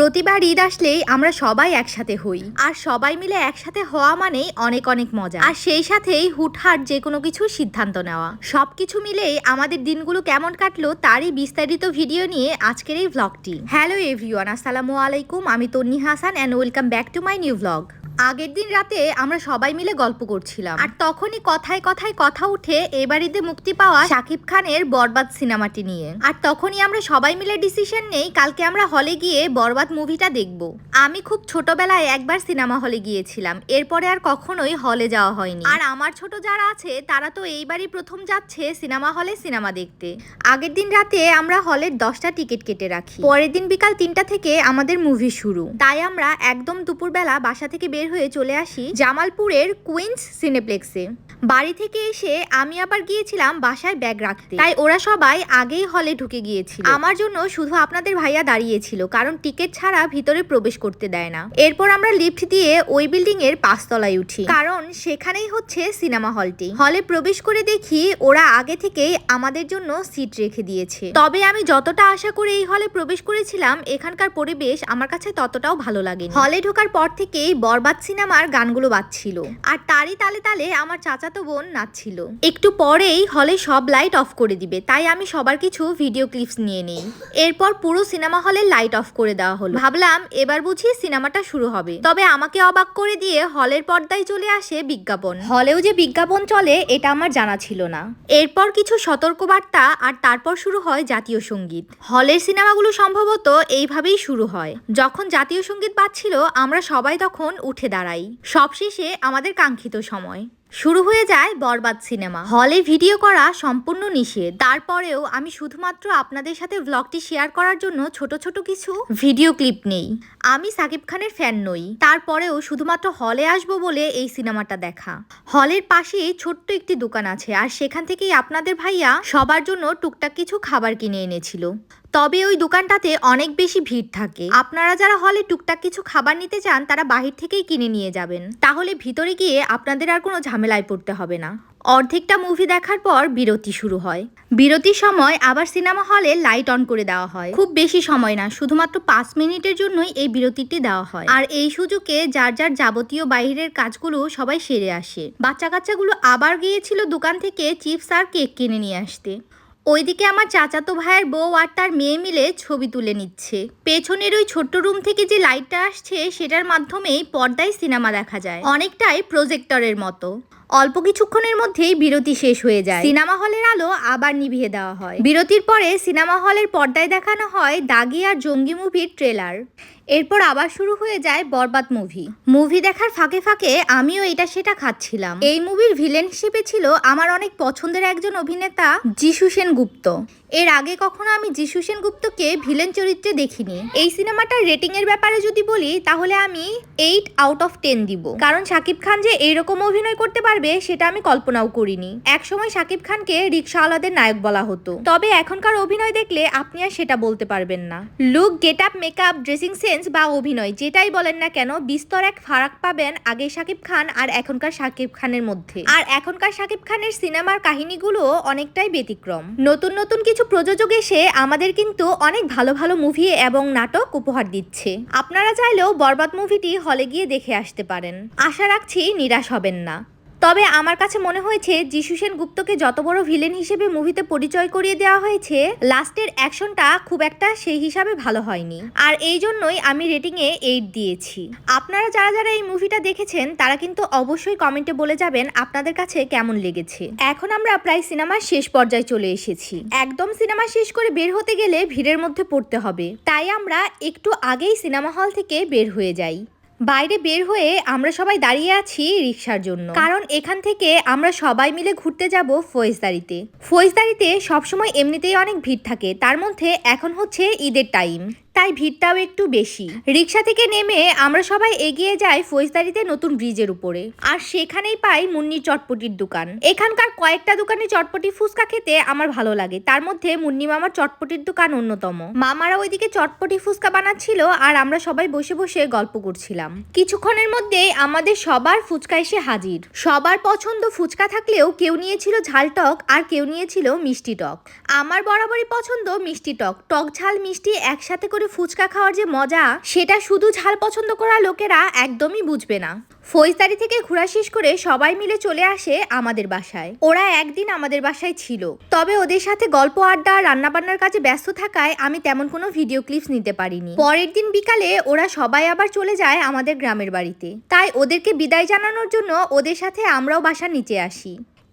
প্রতিবার ঈদ আসলেই আমরা সবাই একসাথে হই। আর সবাই মিলে একসাথে হওয়া মানেই অনেক অনেক মজা। আর সেই সাথেই হুটহাট যে কোনো কিছু সিদ্ধান্ত নেওয়া। সব কিছু মিলেই আমাদের দিনগুলো কেমন কাটলো তারই বিস্তারিত ভিডিও নিয়ে আজকের এই ভ্লগটি হ্যালো এভরিওয়ান আসসালামু আলাইকুম। আমি Tonni Hasan and welcome back to my new vlog আগের দিন রাতে আমরা সবাই মিলে গল্প করছিলাম। আর তখনই কথায় কথায় কথা উঠে এবার ঈদে মুক্তি পাওয়া শাকিব খানের বরবাদ সিনেমাটি নিয়ে। আর তখনই আমরা সবাই মিলে ডিসিশন নেই, কালকে আমরা হলে গিয়ে বরবাদ মুভিটা দেখব। আমি খুব ছোটবেলায় একবার সিনেমা হলে গিয়েছিলাম, এরপরে আর কখনোই হলে যাওয়া হয়নি। আর আমার ছোট যারা আছে, তারা তো এইবারই প্রথম যাচ্ছে সিনেমা হলে সিনেমা দেখতে। আগের দিন রাতে আমরা হলের দশটা টিকিট কেটে রাখি। পরের দিন বিকাল তিনটা থেকে আমাদের মুভি শুরু। তাই আমরা একদম দুপুরবেলা বাসা থেকে বের হয়ে চলে আসি জামালপুরের কুইন্স সিনেপ্লেক্সে। বাড়ি থেকে এসে আমি আবার গিয়েছিলাম বাসায় ব্যাগ রাখতে। তাই ওরা সবাই আগেই হলে ঢুকে গিয়েছিল। আমার জন্য শুধু আপনাদের ভাইয়া দাঁড়িয়েছিল, কারণ টিকিট ছাড়া ভিতরে প্রবেশ করতে দেয় না। এরপর আমরা লিফট দিয়ে ওই বিল্ডিং এর পাঁচতলায় উঠি, কারণ সেখানেই হচ্ছে সিনেমা হলটি। হলে প্রবেশ করে দেখি ওরা আগে থেকেই আমাদের জন্য সিট রেখে দিয়েছে। তবে আমি যতটা আশা করে এই হলে প্রবেশ করেছিলাম, এখানকার পরিবেশ আমার কাছে ততটাও ভালো লাগে হলে ঢোকার পর থেকেই বরবাদ সিনেমার গানগুলো বাজছিল। আর তারই তালে তালে আমার চাচাতো বোন নাচছিল। একটু পরেই হলে সব লাইট অফ করে দিবে, তাই আমি সবার কিছু ভিডিও ক্লিপস নিয়ে নেই। এরপর পুরো সিনেমা হলে লাইট অফ করে দেওয়া হলো। ভাবলাম এবার বুঝি সিনেমাটা শুরু হবে। তবে আমাকে অবাক করে দিয়ে হলের পর্দায় চলে আসে বিজ্ঞাপন। হলেও যে বিজ্ঞাপন চলে, এটা আমার জানা ছিল না। এরপর কিছু সতর্কবার্তা আর তারপর শুরু হয় জাতীয় সংগীত। হলের সিনেমাগুলো সম্ভবত এইভাবেই শুরু হয়। যখন জাতীয় সংগীত বাজছিল, আমরা সবাই তখন উঠে দাঁড়াই। সবশেষে আমাদের কাঙ্ক্ষিত সময়। শুরু হয়ে যায় বরবাদ সিনেমা। হলে ভিডিও করা সম্পূর্ণ নিষেধ। তারপরেও আমি শুধুমাত্র আপনাদের সাথে ভ্লগটি শেয়ার করার জন্য ছোট ছোট কিছু ভিডিও ক্লিপ নেই। আমি সাকিব খানের ফ্যান নই। তারপরেও শুধুমাত্র হলে আসব বলে এই সিনেমাটা দেখা। হলের পাশেই ছোট্ট একটি দোকান আছে। আর সেখান থেকেই আপনাদের ভাইয়া সবার জন্য টুকটাক কিছু খাবার কিনে এনেছিল। তবে ওই দোকানটাতে অনেক বেশি ভিড় থাকে। আপনারা যারা হলে টুকটাক কিছু খাবার নিতে চান, তারা বাহির থেকেই কিনে নিয়ে যাবেন। তাহলে ভিতরে গিয়ে আপনাদের আর কোনো ঝামেলায় পড়তে হবে না। অর্ধেকটা মুভি দেখার পর বিরতি শুরু হয়। বিরতির সময় আবার সিনেমা হলে লাইট অন করে দেওয়া হয়। খুব বেশি সময় না, শুধুমাত্র পাঁচ মিনিটের জন্যই এই বিরতিটি দেওয়া হয়। আর এই সুযোগে যার যার যাবতীয় বাইরের কাজগুলো সবাই সেরে আসে। বাচ্চা কাচ্চাগুলো আবার গিয়েছিল দোকান থেকে চিপস আর কেক কিনে নিয়ে আসতে। ওইদিকে আমার চাচাতো ভাইয়ের বউ আর তার মেয়ে মিলে ছবি তুলে নিচ্ছে। পেছনের ওই ছোট্ট রুম থেকে যে লাইটটা আসছে, সেটার মাধ্যমেই পর্দায় সিনেমা দেখা যায়। অনেকটাই প্রজেক্টরের মতো। অল্প কিছুক্ষণের মধ্যেই বিরতি শেষ হয়ে যায়। সিনেমা হলের আলো আবার নিভিয়ে দেওয়া হয়। বিরতির পরে সিনেমা হলের পর্দায় দেখানো হয় দাগি আর জঙ্গি মুভির ট্রেলার। এরপর আবার শুরু হয়ে যায় বরবাদ মুভি। মুভি দেখার ফাঁকে ফাঁকে আমিও এটা সেটা খাচ্ছিলাম। এই মুভির ভিলেন হিসেবে ছিল আমার অনেক পছন্দের একজন অভিনেতা যিশু সেনগুপ্ত। এর আগে কখনো আমি যিশু সেনগুপ্তকে ভিলেন চরিত্রে দেখিনি। এই সিনেমাটার রেটিং এর ব্যাপারে যদি বলি, তাহলে আমি এইট আউট অফ টেন দিব। কারণ শাকিব খান যে এইরকম অভিনয় করতে পারবে সেটা আমি কল্পনাও করিনি। একসময় শাকিব খানকে রিক্সাওয়ালাদের নায়ক বলা হতো। তবে এখনকার অভিনয় দেখলে আপনি আর সেটা বলতে পারবেন না। Look, get up, makeup, dressing sense বা অভিনয়, যেটাই বলেন না কেন, বিস্তর এক ফারাক পাবেন আগে শাকিব খান আর এখনকার শাকিব খানের মধ্যে। আর এখনকার শাকিব খানের সিনেমার কাহিনীগুলো অনেকটাই ব্যতিক্রম। নতুন নতুন কিছু প্রযোজক এসে আমাদের কিন্তু অনেক ভালো ভালো মুভি এবং নাটক উপহার দিচ্ছে। আপনারা চাইলেও বরবাদ মুভিটি হলে গিয়ে দেখে আসতে পারেন। আশা রাখছি নিরাশ হবেন না। তবে আমার কাছে মনে হয়েছে যিশু সেন গুপ্তকে যত বড় ভিলেন হিসেবে মুভিতে পরিচয় করিয়ে দেওয়া হয়েছে, লাস্টের অ্যাকশনটা খুব একটা সেই হিসাবে ভালো হয়নি। আর এই জন্যই আমি রেটিং এ এইট দিয়েছি। আপনারা যারা যারা এই মুভিটা দেখেছেন, তারা কিন্তু অবশ্যই কমেন্টে বলে যাবেন আপনাদের কাছে কেমন লেগেছে। এখন আমরা প্রায় সিনেমার শেষ পর্যায়ে চলে এসেছি। একদম সিনেমা শেষ করে বের হতে গেলে ভিড়ের মধ্যে পড়তে হবে। তাই আমরা একটু আগেই সিনেমা হল থেকে বের হয়ে যাই। বাইরে বের হয়ে আমরা সবাই দাঁড়িয়ে আছি রিক্সার জন্য। কারণ এখান থেকে আমরা সবাই মিলে ঘুরতে যাব ফৌজদারিতে। ফৌজদারিতে সবসময় এমনিতেই অনেক ভিড় থাকে। তার মধ্যে এখন হচ্ছে ঈদের টাইম তাই ভিড়টাও একটু বেশি। রিক্সা থেকে নেমে আমরা সবাই এগিয়ে যাই ফৌজদারিতে নতুন ব্রিজের উপরে। আর সেখানেই পাই মুন্নির চটপটির দোকান। এখানকার কয়েকটা দোকানে চটপটি ফুচকা খেতে আমার ভালো লাগে। তার মধ্যে মুন্নি মামার চটপটির দোকান অন্যতম। মামারা ওইদিকে চটপটি ফুচকা বানাচ্ছিল আর আমরা সবাই বসে বসে গল্প করছিলাম। কিছুক্ষণের মধ্যে আমাদের সবার ফুচকা এসে হাজির। সবার পছন্দ ফুচকা থাকলেও কেউ নিয়েছিল ঝাল টক আর কেউ নিয়েছিল মিষ্টি টক। আমার বরাবরই পছন্দ মিষ্টি টক। টক, ঝাল, মিষ্টি একসাথে করে ফুচকা খাওয়ার যে মজা, সেটা শুধু ঝাল পছন্দ করা লোকেরা একদমই বুঝবে না। ফৌজদারি থেকে ঘোরা শেষ করে সবাই মিলে চলে আসে আমাদের বাসায়। ওরা একদিন আমাদের বাসায় ছিল। তবে ওদের সাথে গল্প আড্ডা, রান্নাবান্নার কাজে ব্যস্ত থাকায় আমি তেমন কোনো ভিডিও ক্লিপস নিতে পারিনি। পরের দিন বিকালে ওরা সবাই আবার চলে যায় আমাদের গ্রামের বাড়িতে। তাই ওদেরকে বিদায় জানানোর জন্য ওদের সাথে আমরাও বাসার নিচে আসি।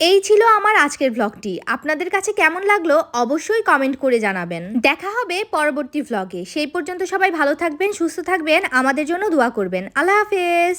এই ছিল আমার আজকের ভ্লগটি আপনাদের কাছে কেমন লাগল অবশ্যই কমেন্ট করে জানাবেন। দেখা হবে পরবর্তী ভ্লগে সেই পর্যন্ত সবাই ভালো থাকবেন, সুস্থ থাকবেন, আমাদের জন্য দোয়া করবেন। আল্লাহ হাফেজ!